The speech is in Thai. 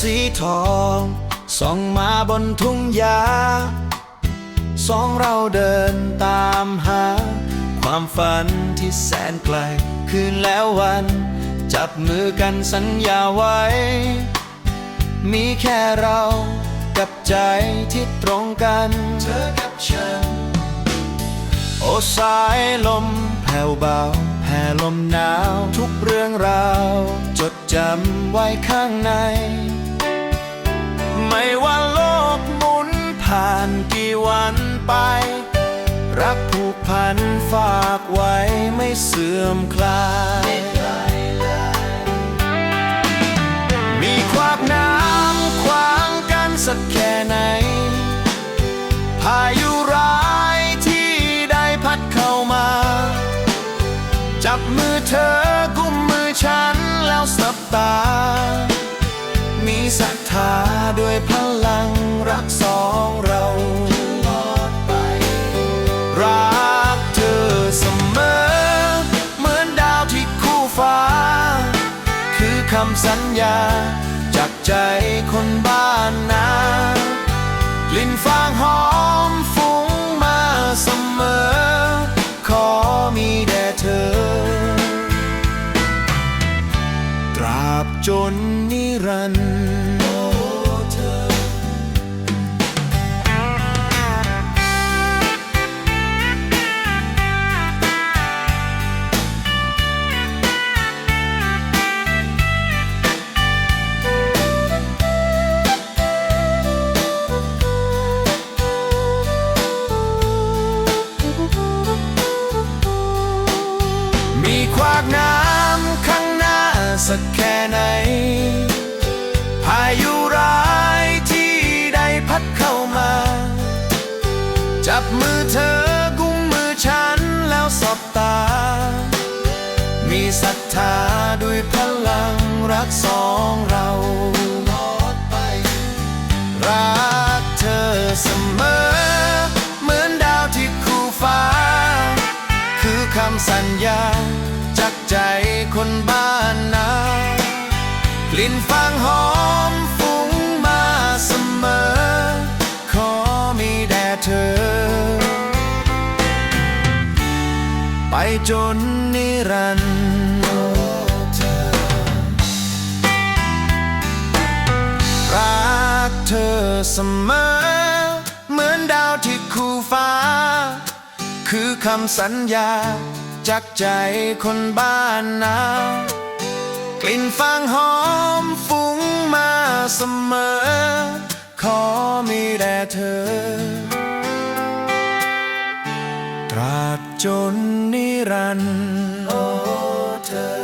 สีทองส่องมาบนทุ่งหญ้าสองเราเดินตามหา ความฝันที่แสนไกล คืนแล้ววัน จับมือกันสัญญาไว้ มีแค่เรากับใจที่ตรงกัน เธอกับฉัน โอ้สายลมแผ่วเบาแผ่ลมหนาวทุกเรื่องราว จดจำไว้ข้างใน ไป รักผูกพันฝากไว้ไม่เสื่อมคลาย มีขวากน้ำขวางกันสักแค่ไหน พายุร้ายที่ได้พัดเข้ามา จับมือเธอ คือคำสัญญา จากใจคนบ้านนากลิ่นฟางหอมฟุ้งมาเสมอ ขอมีแด่เธอ ตราบจนนิรันดร์ มีขวากน้ำข้างหน้าสักแค่ไหนางหอมฟุ้งมาเสมอ ขอมีแด่เธอ ไปจนนิรันดร์รักเธอเสมอ เหมือนดาวที่คู่ฟ้า คือคำสัญญาจากใจคนบ้านนา ลิ่นฟางหอมฟุ้งมาเสมอ ขอมีแด่เธอ ตราบจนนิรันดร์โอ้เธอ